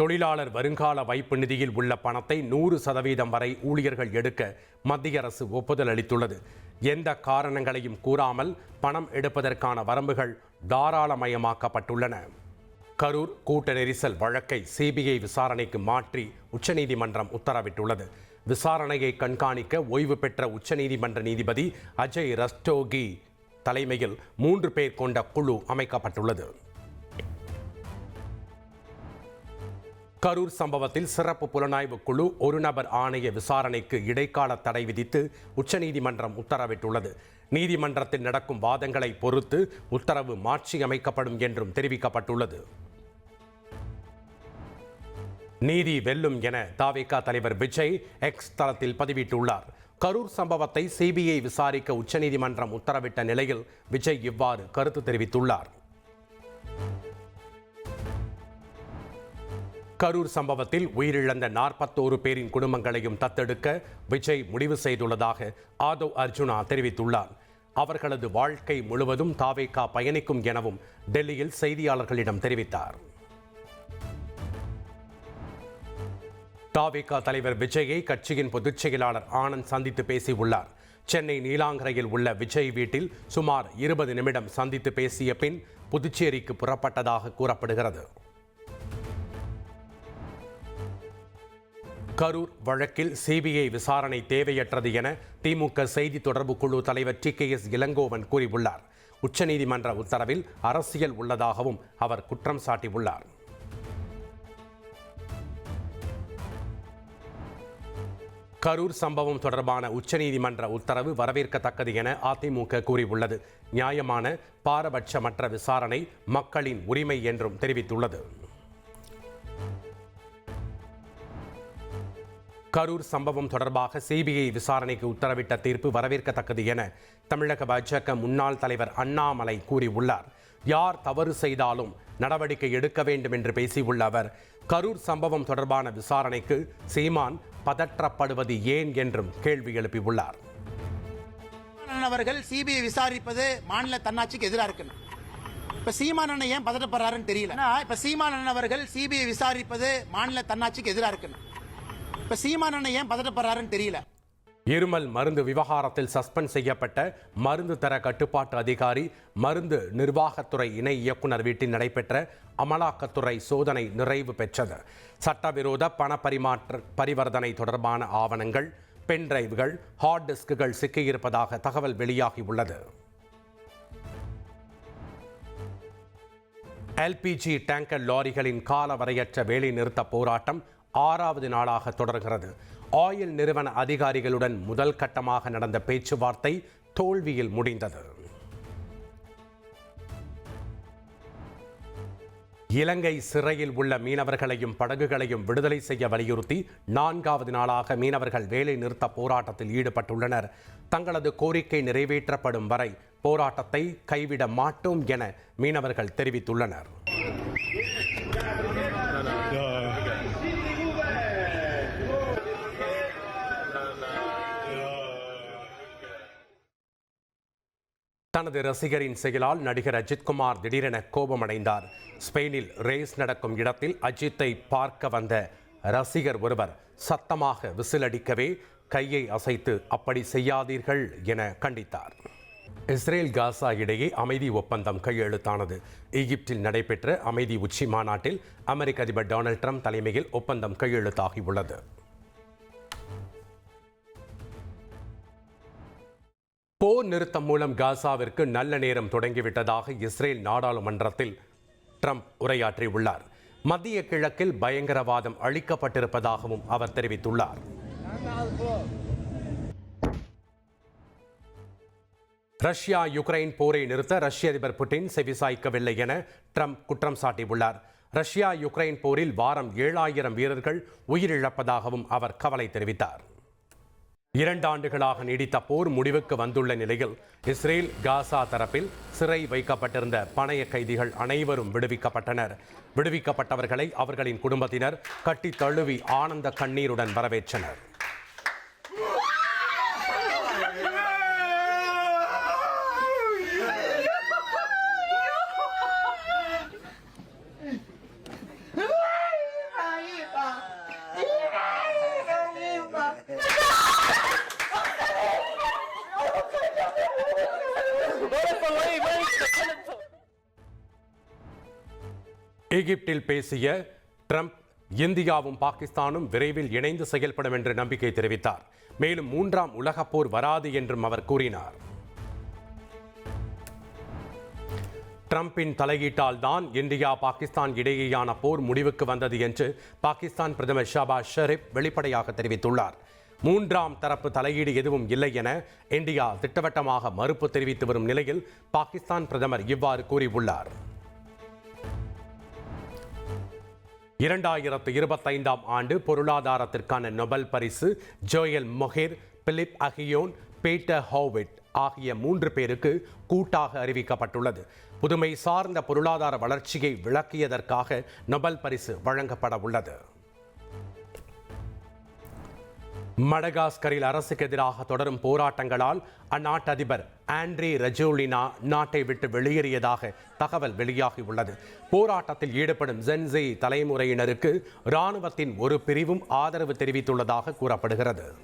தொழிலாளர் வருங்கால வைப்பு நிதியில் உள்ள பணத்தை நூறு சதவீதம் வரை ஊழியர்கள் எடுக்க மத்திய அரசு ஒப்புதல் அளித்துள்ளது. எந்த காரணங்களையும் கூறாமல் பணம் எடுப்பதற்கான வரம்புகள் தாராளமயமாக்கப்பட்டுள்ளன. கரூர் கூட்ட நெரிசல் வழக்கை சிபிஐ விசாரணைக்கு மாற்றி உச்சநீதிமன்றம் உத்தரவிட்டுள்ளது. விசாரணையை கண்காணிக்க ஓய்வு பெற்ற உச்சநீதிமன்ற நீதிபதி அஜய் ரஸ்டோகி தலைமையில் மூன்று பேர் கொண்ட குழு அமைக்கப்பட்டுள்ளது. கரூர் சம்பவத்தில் சிறப்பு புலனாய்வு குழு ஒரு நபர் ஆணைய விசாரணைக்கு இடைக்கால தடை விதித்து உச்சநீதிமன்றம் உத்தரவிட்டுள்ளது. நீதிமன்றத்தில் நடக்கும் வாதங்களை பொறுத்து உத்தரவு மாற்றியமைக்கப்படும் என்றும் தெரிவிக்கப்பட்டுள்ளது. நீதி வெல்லும் என தாவேகா தலைவர் விஜய் எக்ஸ் தளத்தில் பதிவிட்டுள்ளார். கரூர் சம்பவத்தை சிபிஐ விசாரிக்க உச்சநீதிமன்றம் உத்தரவிட்ட நிலையில் விஜய் இவ்வாறு கருத்து தெரிவித்துள்ளார். கரூர் சம்பவத்தில் உயிரிழந்த நாற்பத்தோரு பேரின் குடும்பங்களையும் தத்தெடுக்க விஜய் முடிவு செய்துள்ளதாக ஆதவ் அர்ஜுனா தெரிவித்துள்ளார். அவர்களது வாழ்க்கை முழுவதும் தாவேகா பயணிக்கும் எனவும் டெல்லியில் செய்தியாளர்களிடம் தெரிவித்தார். தாவேகா தலைவர் விஜயை கட்சியின் பொதுச் செயலாளர் ஆனந்த் சந்தித்து பேசியுள்ளார். சென்னை நீலாங்கரையில் உள்ள விஜய் வீட்டில் சுமார் இருபது நிமிடம் சந்தித்து பேசிய பின் புதுச்சேரிக்கு புறப்பட்டதாக கூறப்படுகிறது. கரூர் வழக்கில் சிபிஐ விசாரணை தேவையற்றது என திமுக செய்தி தொடர்பு குழு தலைவர் டி கே எஸ் இளங்கோவன் கூறியுள்ளார். உச்சநீதிமன்ற உத்தரவில் அரசியல் உள்ளதாகவும் அவர் குற்றம் சாட்டியுள்ளார். கரூர் சம்பவம் தொடர்பான உச்சநீதிமன்ற உத்தரவு வரவேற்கத்தக்கது என அதிமுக கூறியுள்ளது. நியாயமான பாரபட்சமற்ற விசாரணை மக்களின் உரிமை என்றும் தெரிவித்துள்ளது. கரூர் சம்பவம் தொடர்பாக சிபிஐ விசாரணைக்கு உத்தரவிட்ட தீர்ப்பு வரவேற்கத்தக்கது என தமிழக பாஜக முன்னாள் தலைவர் அண்ணாமலை கூறியுள்ளார். யார் தவறு செய்தாலும் நடவடிக்கை எடுக்க வேண்டும் என்று பேசியுள்ள அவர் கரூர் சம்பவம் தொடர்பான விசாரணைக்கு சீமான் பதற்றப்படுவது ஏன்? என்றும் கேள்வி எழுப்பியுள்ளார். அவர்கள் சிபிஐ விசாரிப்பது மாநில தன்னாட்சிக்கு எதிராக இருக்கு இப்ப சீமானன் ஏன் பதட்டப்படுறாருன்னு தெரியல. ஆனா, இப்ப சீமானன் அவர்கள் சிபிஐ விசாரிப்பது மாநில தன்னாட்சிக்கு எதிராக இருக்கு இப்ப சீமான ஏன் பதட்டப்படுறாருன்னு தெரியல. இருமல் மருந்து விவகாரத்தில் சஸ்பெண்ட் செய்யப்பட்ட மருந்து தர கட்டுப்பாட்டு அதிகாரி மருந்து நிர்வாகத்துறை இணை இயக்குனர் வீட்டில் நடைபெற்ற அமலாக்கத்துறை சோதனை நிறைவு பெற்றது. சட்டவிரோத பண பரிமாற்ற பரிவர்த்தனை தொடர்பான ஆவணங்கள் பென் டிரைவ்கள் ஹார்ட் டிஸ்குகள் சிக்கியிருப்பதாக தகவல் வெளியாகியுள்ளது எல்பிஜி டேங்கர் லாரிகளின் காலவரையற்ற வேலைநிறுத்த போராட்டம் ஆறாவது நாளாக தொடர்கிறது. ஆயில் நிறுவன அதிகாரிகளுடன் முதல் கட்டமாக நடந்த பேச்சுவார்த்தை தோல்வியில் முடிந்தது. இலங்கை சிறையில் உள்ள மீனவர்களையும் படகுகளையும் விடுதலை செய்ய வலியுறுத்தி நான்காவது நாளாக மீனவர்கள் வேலை நிறுத்த போராட்டத்தில் ஈடுபட்டுள்ளனர். தங்களது கோரிக்கை நிறைவேற்றப்படும் வரை போராட்டத்தை கைவிட மாட்டோம் என மீனவர்கள் தெரிவித்துள்ளனர். தனது ரசிகரின் செயலால் நடிகர் அஜித்குமார் திடீரென கோபமடைந்தார். ஸ்பெயினில் ரேஸ் நடக்கும் இடத்தில் அஜித்தை பார்க்க வந்த ரசிகர் ஒருவர் சத்தமாக விசிலடிக்கவே கையை அசைத்து அப்படி செய்யாதீர்கள் என கண்டித்தார். இஸ்ரேல் காசா இடையே அமைதி ஒப்பந்தம் கையெழுத்தானது. எகிப்தில் நடைபெற்ற அமைதி உச்சி மாநாட்டில் அமெரிக்க அதிபர் டொனால்ட் ட்ரம்ப் தலைமையில் ஒப்பந்தம் கையெழுத்தாகியுள்ளது. போர் நிறுத்தம் மூலம் காசாவிற்கு நல்ல நேரம் தொடங்கிவிட்டதாக இஸ்ரேல் நாடாளுமன்றத்தில் ட்ரம்ப் உரையாற்றியுள்ளார். மத்திய கிழக்கில் பயங்கரவாதம் அழிக்கப்பட்டிருப்பதாகவும் அவர் தெரிவித்துள்ளார். ரஷ்யா யுக்ரைன் போரை நிறுத்த ரஷ்ய அதிபர் புட்டின் செவிசாய்க்கவில்லை என ட்ரம்ப் குற்றம் சாட்டியுள்ளார். ரஷ்யா யுக்ரைன் போரில் வாரம் ஏழாயிரம் வீரர்கள் உயிரிழப்பதாகவும் அவர் கவலை தெரிவித்தார். இரண்டு ஆண்டுகளாக நீடித்த போர் முடிவுக்கு வந்துள்ள நிலையில் இஸ்ரேல் காசா தரப்பில் சிறை வைக்கப்பட்டிருந்த பணைய கைதிகள் அனைவரும் விடுவிக்கப்பட்டனர். விடுவிக்கப்பட்டவர்களை அவர்களின் குடும்பத்தினர் கட்டி தழுவி ஆனந்த கண்ணீருடன் வரவேற்றனர். எகிப்தில் பேசிய ட்ரம்ப் இந்தியாவும் பாகிஸ்தானும் விரைவில் இணைந்து செயல்படும் என்று நம்பிக்கை தெரிவித்தார். மேலும் மூன்றாம் உலகப் போர் வராது என்றும் அவர் கூறினார். ட்ரம்பின் தலையீட்டால் தான் இந்தியா பாகிஸ்தான் இடையேயான போர் முடிவுக்கு வந்தது என்று பாகிஸ்தான் பிரதமர் ஷாபாஸ் ஷெரீப் வெளிப்படையாக தெரிவித்துள்ளார். மூன்றாம் தரப்பு தலையீடு எதுவும் இல்லை என இந்தியா திட்டவட்டமாக மறுப்பு தெரிவித்து வரும் நிலையில் பாகிஸ்தான் பிரதமர் இவ்வாறு கூறியுள்ளார். இரண்டாயிரத்து இருபத்தைந்தாம் ஆண்டு பொருளாதாரத்திற்கான நொபல் பரிசு Joel Mokyr Philippe Aghion Peter Howitt ஆகிய மூன்று பேருக்கு கூட்டாக அறிவிக்கப்பட்டுள்ளது. புதுமை சார்ந்த பொருளாதார வளர்ச்சியை விளக்கியதற்காக நொபல் பரிசு வழங்கப்பட உள்ளது. மடகாஸ்கரில் அரசுக்கு எதிராக தொடரும் போராட்டங்களால் அந்நாட்டு அதிபர் ஆண்ட்ரி ரஜோலினா நாட்டை விட்டு வெளியேறியதாக தகவல் வெளியாகியுள்ளது போராட்டத்தில் ஈடுபடும் ஜென்சி தலைமுறையினருக்கு இராணுவத்தின் ஒரு பிரிவும் ஆதரவு தெரிவித்துள்ளதாக கூறப்படுகிறது.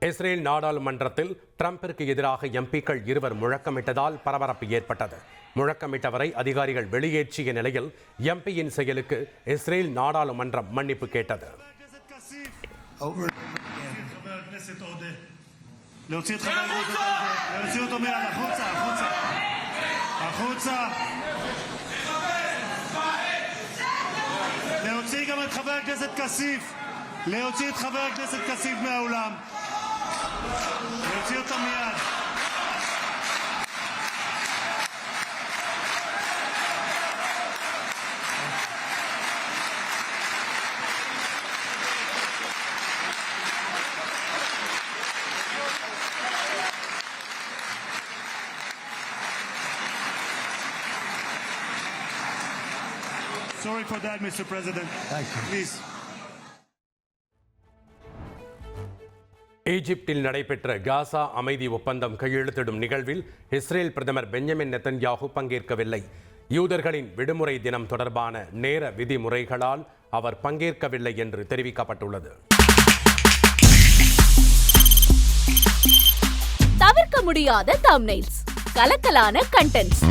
இஸ்ரேல் நாடாளுமன்றத்தில் டிரம்பிற்கு எதிராக எம்பிக்கள் இருவர் முழக்கமிட்டதால் பரபரப்பு ஏற்பட்டது. முழக்கமிட்டவரை அதிகாரிகள் வெளியேற்றிய நிலையில் எம்பியின் செயலுக்கு இஸ்ரேல் நாடாளுமன்றம் மன்னிப்பு கேட்டது. מיד, החוצה, החוצה. החוצה. להוציא גם את חבר הכנסת כסיף. להוציא את חבר הכנסת כסיף מהאולם. להוציא אותו מיד. Sorry for that, Mr. President. Thank you. Please. ஈஜிப்தில் நடைபெற்ற காசா அமைதி ஒப்பந்தம் கையெழுத்திடும் நிகழ்வில் இஸ்ரேல் பிரதமர் பெஞ்சமின் நெத்தன்யாகு பங்கேற்கவில்லை யூதர்களின் விடுமுறை தினம் தொடர்பான நேர விதிமுறைகளால் அவர் பங்கேற்கவில்லை என்று தெரிவிக்கப்பட்டுள்ளது தவிர்க்க முடியாத தம்னைல்ஸ் கலக்கலான கண்டென்ட்ஸ்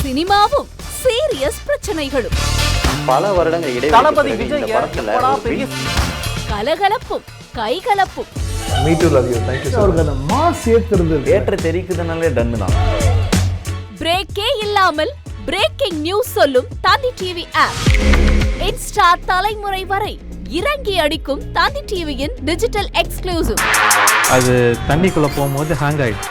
சினிமாவும் சீரியஸ் பிரச்சனைகளும். பல வருடங்கள் இடைவெளி கலகலப்பும் கைகலப்பும். ஏற்ற தெரிக்குதுனாலே டன்னு தான் பிரேக்கே இல்லாமல் பிரேக்கிங் நியூஸ் சொல்லும் தந்தி டிவி ஆப் இன்ஸ்டா தலைமுறை வரை இறங்கி அடிக்கும் தந்தி டிவியின் டிஜிட்டல் எக்ஸ்க்ளூசிவ் அது தண்ணிக்குள்ள போகும்போது ஹேங் ஆயிடுச்சு